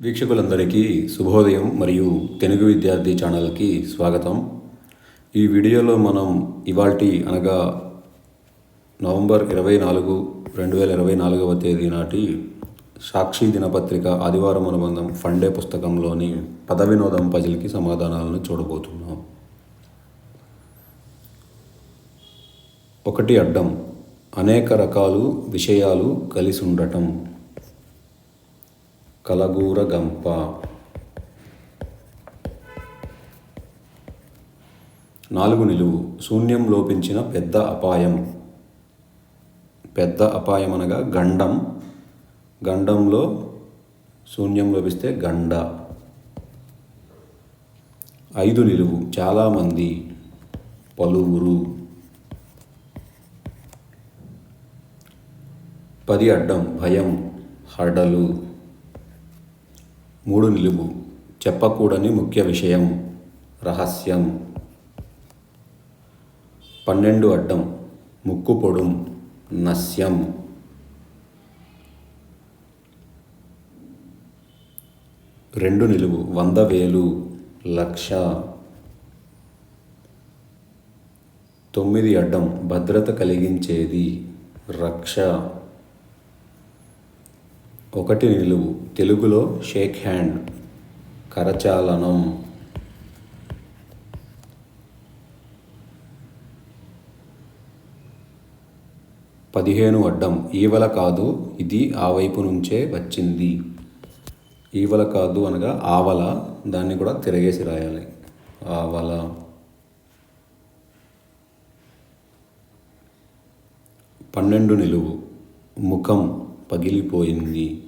వీక్షకులందరికీ శుభోదయం మరియు తెలుగు విద్యార్థి ఛానల్కి స్వాగతం. ఈ వీడియోలో మనం ఇవాల్టి అనగా నవంబర్ ఇరవై నాలుగు రెండు వేల ఇరవై నాలుగవ తేదీ నాటి సాక్షి దినపత్రిక ఆదివారం అనుబంధం ఫండే పుస్తకంలోని పద వినోదం పజిల్కి సమాధానాలను చూడబోతున్నాం. ఒకటి అడ్డం అనేక రకాలు విషయాలు కలిసి ఉండటం కలగూర గంప నాలుగు నిలువు. శూన్యం లోపించిన పెద్ద అపాయం. పెద్ద అపాయం అనగా గండం. గండంలో శూన్యం లోపిస్తే గండ. ఐదు నిలువు. చాలామంది పలువురు. పది అడ్డం. భయం. హడలు. మూడు నిలువు చెప్పకూడని ముఖ్య విషయం రహస్యం. పన్నెండు అడ్డం ముక్కు పొడుం నస్యం రెండు నిలువు వంద వేలు లక్ష. తొమ్మిది అడ్డం భద్రత కలిగించేది రక్ష. ఒకటి నిలువు. తెలుగులో షేక్ హ్యాండ్. కరచాలనం. పదిహేను అడ్డం. ఈవల కాదు ఇది ఆ వైపు నుంచే వచ్చింది. ఈవల కాదు అనగా ఆవల. దాన్ని కూడా తిరగేసి రాయాలి. ఆవల. పన్నెండు నిలువు. ముఖం పగిలిపోయింది.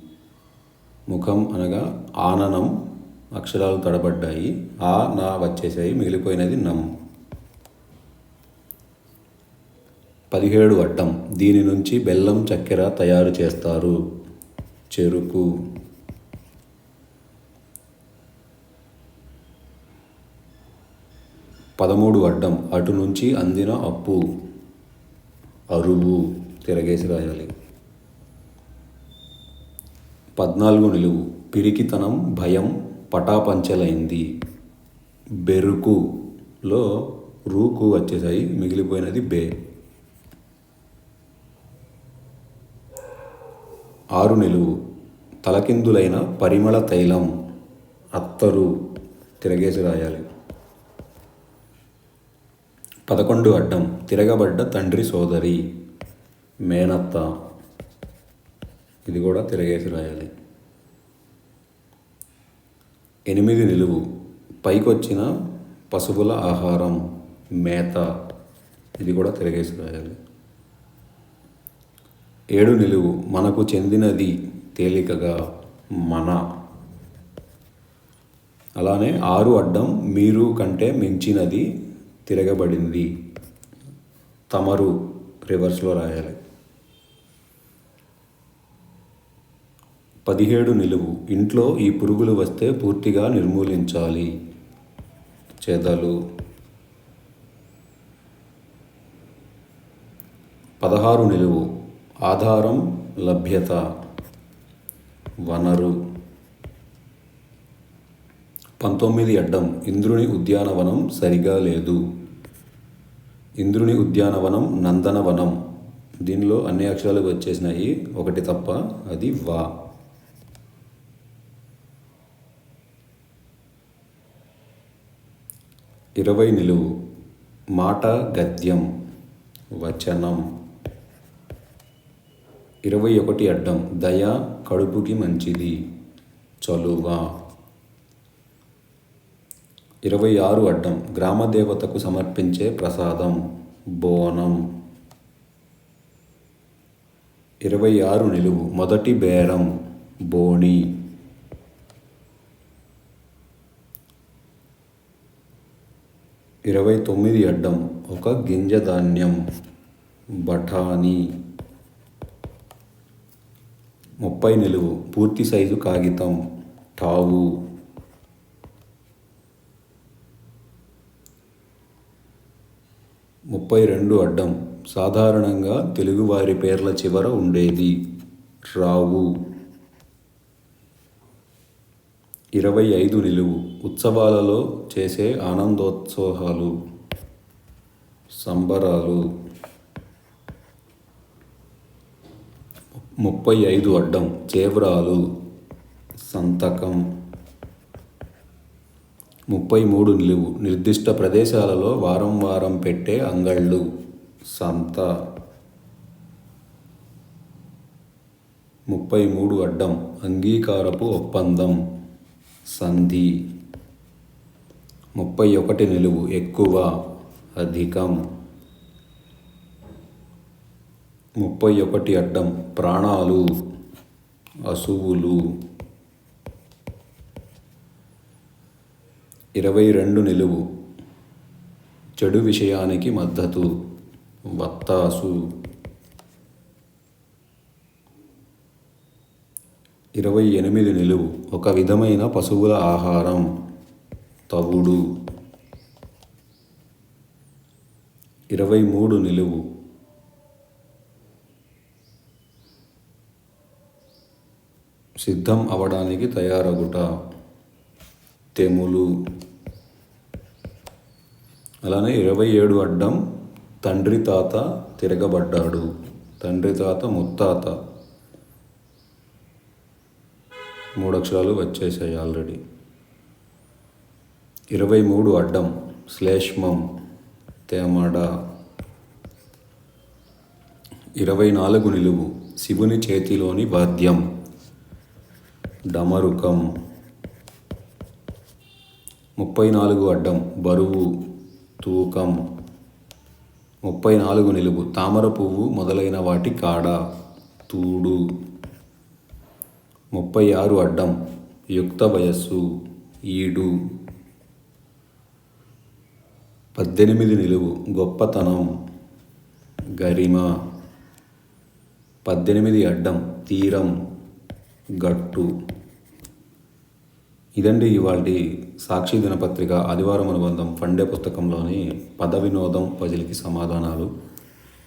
ముఖం అనగా ఆననం అక్షరాలు తడబడ్డాయి ఆ నా వచ్చేసాయి మిగిలిపోయినది నమ్. పదిహేడు అడ్డం దీని నుంచి బెల్లం చక్కెర తయారు చేస్తారు. చెరుకు. పదమూడు అడ్డం అటు నుంచి అందిన అప్పు. అరువు. తిరగేసి రాయాలి. పద్నాలుగు నిలువు. పిరికితనం భయం పటాపంచలైంది. బెరుకులో రూకు వచ్చేసాయి. మిగిలిపోయినది బే. ఆరు నిలువు. తలకిందులైన పరిమళ తైలం. అత్తరు తిరగేసి రాయాలి. పదకొండు అడ్డం. తిరగబడ్డ తండ్రి సోదరి మేనత్త. ఇది కూడా తిరగేసి రాయాలి. ఎనిమిది నిలువు. పైకొచ్చిన పశువుల ఆహారం మేత ఇది కూడా తిరగేసి రాయాలి. ఏడు నిలువు. మనకు చెందినది తేలికగా మన. అలానే ఆరు అడ్డం మీరు కంటే మించినది తిరగబడింది. తమరు రివర్స్లో రాయాలి. పదిహేడు నిలువు. ఇంట్లో ఈ పురుగులు వస్తే పూర్తిగా నిర్మూలించాలి. చెదలు పదహారు నిలువు. ఆధారం లభ్యత. వనరు. పంతొమ్మిది అడ్డం. ఇంద్రుని ఉద్యానవనం సరిగా లేదు. ఇంద్రుని ఉద్యానవనం నందనవనం. దీనిలో అన్ని అక్షరాలు వచ్చేసినాయి. ఒకటి తప్ప అది వా. ఇరవై నిలువు. మాట గద్యం. వచనం. ఇరవై ఒకటి అడ్డం. దయ కడుపుకి మంచిది. చలువ. ఇరవై ఆరు అడ్డం. గ్రామదేవతకు సమర్పించే ప్రసాదం. బోనం. ఇరవై ఆరు నిలువు. మొదటి బేరం. బోణి ఇరవై తొమ్మిది అడ్డం ఒక గింజ ధాన్యం బఠానీ. ముప్పై నిలువు పూర్తి సైజు కాగితం టావు ముప్పై రెండు అడ్డం సాధారణంగా తెలుగువారి పేర్ల చివర ఉండేది రావు. ఇరవై ఐదు నిలువు ఉత్సవాలలో చేసే ఆనందోత్సవాలు. సంబరాలు. ముప్పై ఐదు అడ్డం చేవ్రాలు. సంతకం. ముప్పై మూడు నిలువు నిర్దిష్ట ప్రదేశాలలో వారం వారం పెట్టే అంగళ్ళు. సంత. ముప్పై మూడు అడ్డం అంగీకారపు ఒప్పందం. సంధి. ముప్పై ఒకటి నిలువు ఎక్కువ అధికం. ముప్పై ఒకటి అడ్డం ప్రాణాలు అసువులు ఇరవై రెండు నిలువు చెడు విషయానికి మద్దతు వత్తాసు. ఇరవై ఎనిమిది నిలువు. ఒక విధమైన పశువుల ఆహారం. తవుడు. ఇరవై మూడు నిలువు. సిద్ధం అవడానికి తయారగుట. తెములు. అలానే ఇరవై ఏడు అడ్డం తండ్రి తాత తిరగబడ్డాడు. తండ్రి తాత ముత్తాత. మూడు అక్షరాలు వచ్చేసాయి ఆల్రెడీ ఇరవై మూడు అడ్డం శ్లేష్మం తేమడ. ఇరవై నాలుగు నిలువు శివుని చేతిలోని వాద్యం. డమరుకం. ముప్పై నాలుగు అడ్డం బరువు తూకం. ముప్పై నాలుగు నిలువు తామర పువ్వు మొదలైన వాటి కాడ తూడు. ముప్పై ఆరు అడ్డం యుక్త వయస్సు ఈడు. పద్దెనిమిది నిలువు గొప్పతనం గరిమ. పద్దెనిమిది అడ్డం తీరం గట్టు. ఇదండి ఇవాళ సాక్షి దినపత్రిక ఆదివారం అనుబంధం ఫండే పుస్తకంలోని పద వినోదం పజిల్కి సమాధానాలు.